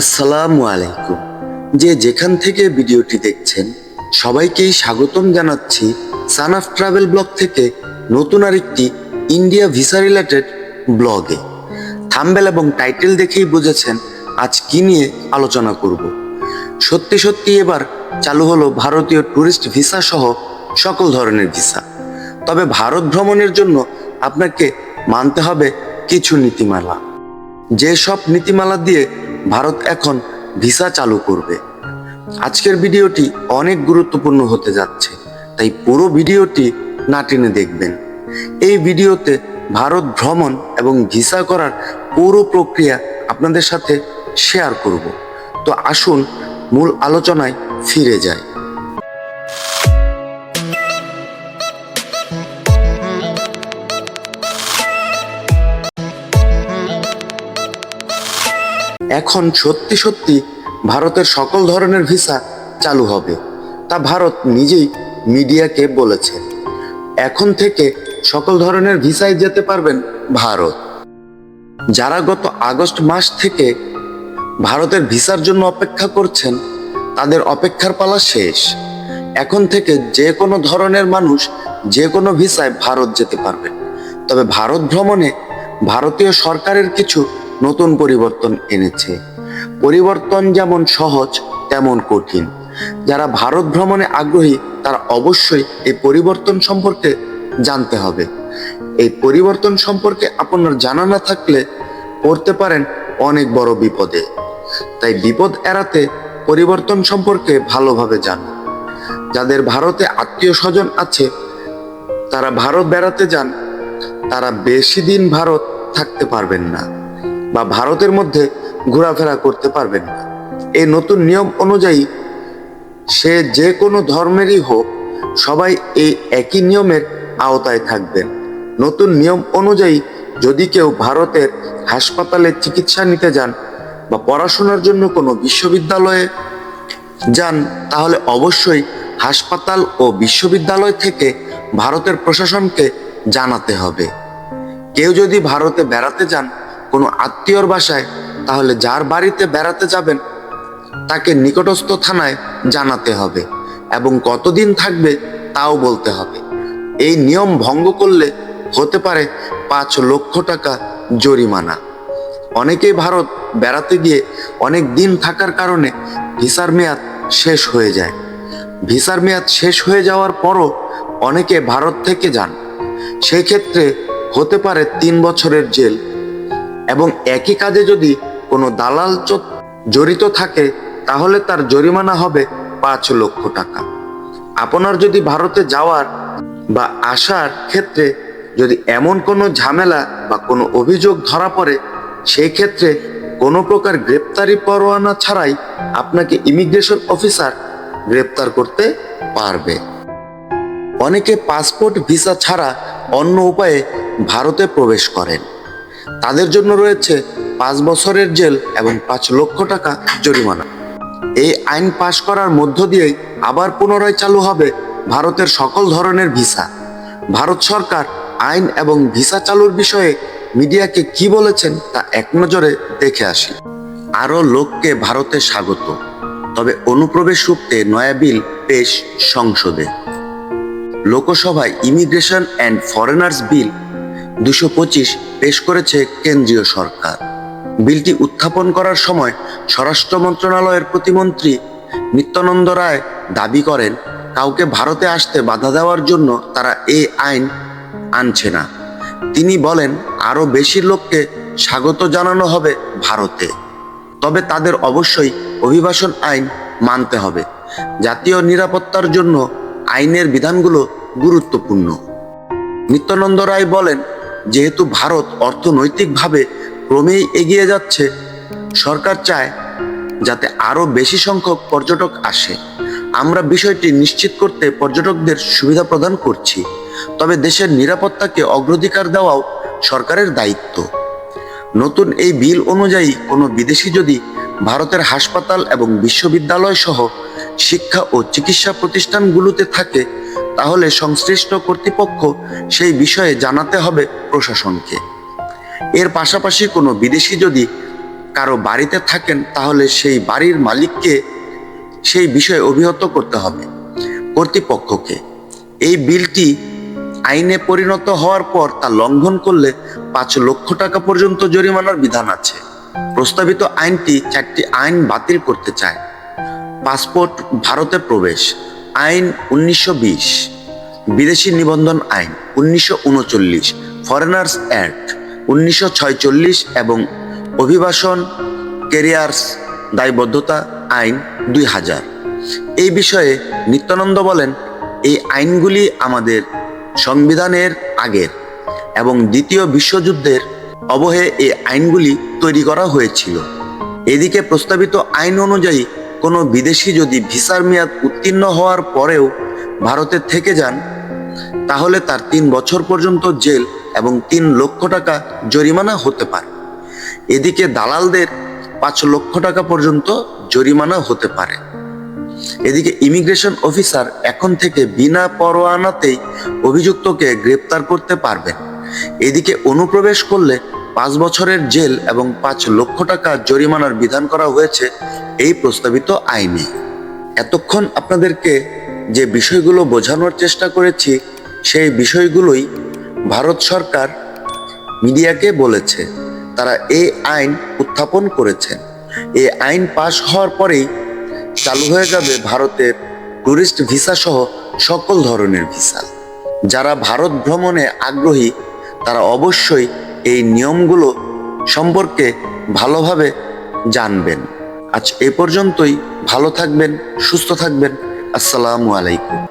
আসসালামু আলাইকুম। যে যেখান থেকে ভিডিওটি দেখছেন, সবাইকেই স্বাগতম জানাচ্ছি সানাফ ট্রাভেল ব্লগ থেকে নতুন আরেকটি ইন্ডিয়া ভিসা রিলেটেড ব্লগে। থাম্বেল এবং টাইটেল দেখেই বুঝেছেন আজ কি নিয়ে আলোচনা করব। সত্যি সত্যি এবার চালু হলো ভারতীয় ট্যুরিস্ট ভিসা সহ সকল ধরনের ভিসা। তবে ভারত ভ্রমণের জন্য আপনাকে মানতে হবে কিছু নীতিমালা। যেসব নীতিমালা দিয়ে ভারত এখন ভিসা চালু করবে। আজকের ভিডিওটি অনেক গুরুত্বপূর্ণ হতে যাচ্ছে, তাই পুরো ভিডিওটি না টেনে দেখবেন। এই ভিডিওতে ভারত ভ্রমণ এবং ভিসা করার পুরো প্রক্রিয়া আপনাদের সাথে শেয়ার করব। তো আসুন মূল আলোচনায় ফিরে যাই। এখন সত্যি সত্যি ভারতের সকল ধরনের ভিসা চালু হবে। তা ভারত নিজেই মিডিয়াকে বলেছে। এখন থেকে সকল ধরনের ভিসায় যেতে পারবেন ভারত। যারা গত আগস্ট মাস থেকে ভারতের ভিসার জন্য অপেক্ষা করছেন, তাদের অপেক্ষার পালা শেষ। এখন থেকে যে কোনো ধরনের মানুষ যে কোনো ভিসায় ভারত যেতে পারবে। তবে ভারত ভ্রমণে ভারতীয় সরকারের কিছু নতুন পরিবর্তন এনেছে। পরিবর্তন যেমন সহজ, তেমন কঠিন। যারা ভারত ভ্রমণে আগ্রহী, তারা অবশ্যই এই পরিবর্তন সম্পর্কে জানতে হবে। এই পরিবর্তন সম্পর্কে আপনার জানা না থাকলে পড়তে পারেন অনেক বড় বিপদে। তাই বিপদ এড়াতে পরিবর্তন সম্পর্কে ভালোভাবে জানুন। যাদের ভারতে আত্মীয় স্বজন আছে, তারা ভারত বেড়াতে যান, তারা বেশি দিন ভারত থাকতে পারবেন না। বা ভারতের মধ্যে ঘোরাফেরা করতে পারবেন না। এই নতুন নিয়ম অনুযায়ী সে যে কোনো ধর্মেরই হোক, সবাই এই একই নিয়মের আওতায় থাকবেন। নতুন নিয়ম অনুযায়ী যদি কেউ ভারতের হাসপাতালে চিকিৎসা নিতে যান বা পড়াশোনার জন্য কোনো বিশ্ববিদ্যালয়ে যান, তাহলে অবশ্যই হাসপাতাল ও বিশ্ববিদ্যালয় থেকে ভারতের প্রশাসনকে জানাতে হবে। কেউ যদি ভারতে বেড়াতে যান কোনো আত্মীয়র বাসায়, তাহলে যার বাড়িতে বেড়াতে যাবেন, তাকে নিকটস্থ থানায় জানাতে হবে এবং কতদিন থাকবে তাও বলতে হবে। এই নিয়ম ভঙ্গ করলে হতে পারে পাঁচ লক্ষ টাকা জরিমানা। অনেকেই ভারত বেড়াতে গিয়ে অনেক দিন থাকার কারণে ভিসার মেয়াদ শেষ হয়ে যায়। ভিসার মেয়াদ শেষ হয়ে যাওয়ার পরও অনেকে ভারত থেকে যান। সেই ক্ষেত্রে হতে পারে তিন বছরের জেল। এবং একই কাজে যদি কোনো দালাল জড়িত থাকে, তাহলে তার জরিমানা হবে পাঁচ লক্ষ টাকা। আপনার যদি ভারতে যাওয়ার বা আসার ক্ষেত্রে যদি এমন কোনো ঝামেলা বা কোনো অভিযোগ ধরা পড়ে, সেই ক্ষেত্রে কোনো প্রকার গ্রেপ্তারি পরোয়ানা ছাড়াই আপনাকে ইমিগ্রেশন অফিসার গ্রেপ্তার করতে পারবে। অনেকে পাসপোর্ট ভিসা ছাড়া অন্য উপায়ে ভারতে প্রবেশ করেন। তাদের জন্য রয়েছে পাঁচ বছরের জেল এবং পাঁচ লক্ষ টাকা জরিমানা। এই আইন পাশ করার মধ্য দিয়েই আবার পুনরায় চালু হবে ভারতের সকল ধরনের ভিসা। ভারত সরকার আইন এবং ভিসা চালুর বিষয়ে মিডিয়াকে কি বলেছেন তা এক নজরে দেখে আসি। আরও লোককে ভারতে স্বাগত। তবে অনুপ্রবেশ রুখতে নয়া বিল পেশ সংসদে। লোকসভায় ইমিগ্রেশন অ্যান্ড ফরেনার্স বিল দুশো পঁচিশ পেশ করেছে কেন্দ্রীয় সরকার। বিলটি উত্থাপন করার সময় স্বরাষ্ট্র মন্ত্রণালয়ের প্রতিমন্ত্রী নিত্যানন্দ রায় দাবি করেন, কাউকে ভারতে আসতে বাধা দেওয়ার জন্য তারা এই আইন আনছে না। তিনি বলেন, আরও বেশি লোককে স্বাগত জানানো হবে ভারতে। তবে তাদের অবশ্যই অভিবাসন আইন মানতে হবে। জাতীয় নিরাপত্তার জন্য আইনের বিধানগুলো গুরুত্বপূর্ণ। নিত্যানন্দ রায় বলেন যেহেতু ভারত অর্থনৈতিকভাবে ক্রমেই এগিয়ে যাচ্ছে, সরকার চায় যাতে আরও বেশি সংখ্যক পর্যটক আসে। আমরা বিষয়টি নিশ্চিত করতে পর্যটকদের সুবিধা প্রদান করছি, তবে দেশের নিরাপত্তাকে অগ্রাধিকার দেওয়াও সরকারের দায়িত্ব। নতুন এই বিল অনুযায়ী কোনো বিদেশি যদি ভারতের হাসপাতাল এবং বিশ্ববিদ্যালয় সহ শিক্ষা ও চিকিৎসা প্রতিষ্ঠানগুলোতে থাকে তাহলে সংশ্লিষ্ট কর্তৃপক্ষ সেই বিষয়ে জানাতে হবে প্রশাসনকে। এর পাশাপাশি কোনো বিদেশি যদি কারও বাড়িতে থাকেন, তাহলে সেই বাড়ির মালিককে সেই বিষয়ে অভিহত করতে হবে কর্তৃপক্ষকে। এই বিলটি আইনে পরিণত হওয়ার পর তা লঙ্ঘন করলে পাঁচ লক্ষ টাকা পর্যন্ত জরিমানার বিধান আছে। প্রস্তাবিত আইনটি চারটি আইন বাতিল করতে চায়। পাসপোর্ট ভারতে প্রবেশ। আইন উনিশশো বিশ, বিদেশি নিবন্ধন আইন উনিশশো উনচল্লিশ ফরেনার্স অ্যাক্ট উনিশশো এবং অভিবাসন কেরিয়ার্স দায়বদ্ধতা আইন দুই হাজার। এই বিষয়ে নিত্যানন্দ বলেন, এই আইনগুলি আমাদের সংবিধানের আগের এবং দ্বিতীয় বিশ্বযুদ্ধের অবহে এই আইনগুলি তৈরি করা হয়েছিল। এদিকে প্রস্তাবিত আইন অনুযায়ী কোনো বিদেশি যদি ভিসার মেয়াদ উত্তীর্ণ হওয়ার পরেও ভারতে থেকে যান, তাহলে তার তিন বছর পর্যন্ত জেল এবং তিন লক্ষ টাকা জরিমানা হতে পারে। এদিকে দালালদের পাঁচ লক্ষ টাকা পর্যন্ত জরিমানা হতে পারে। এদিকে ইমিগ্রেশন অফিসার এখন থেকে বিনা পরোয়ানাতেই অভিযুক্তকে গ্রেপ্তার করতে পারবেন। এদিকে অনুপ্রবেশ করলে পাঁচ বছরের জেল এবং পাঁচ লক্ষ টাকা জরিমানার বিধান করা হয়েছে এই প্রস্তাবিত আইনে। এতক্ষণ আপনাদেরকে যে বিষয়গুলো বোঝানোর চেষ্টা করেছি, সেই বিষয়গুলোই ভারত সরকার মিডিয়াকে বলেছে। তারা এই আইন উত্থাপন করেছেন এই আইন পাশ হওয়ার পরেই চালু হয়ে যাবে ভারতের টুরিস্ট ভিসা সহ সকল ধরনের ভিসা। যারা ভারত ভ্রমণে আগ্রহী, তারা অবশ্যই এই নিয়মগুলো সম্পর্কে ভালোভাবে জানবেন। আজ এ পর্যন্তই। ভালো থাকবেন সুস্থ থাকবেন। আসসালামু আলাইকুম।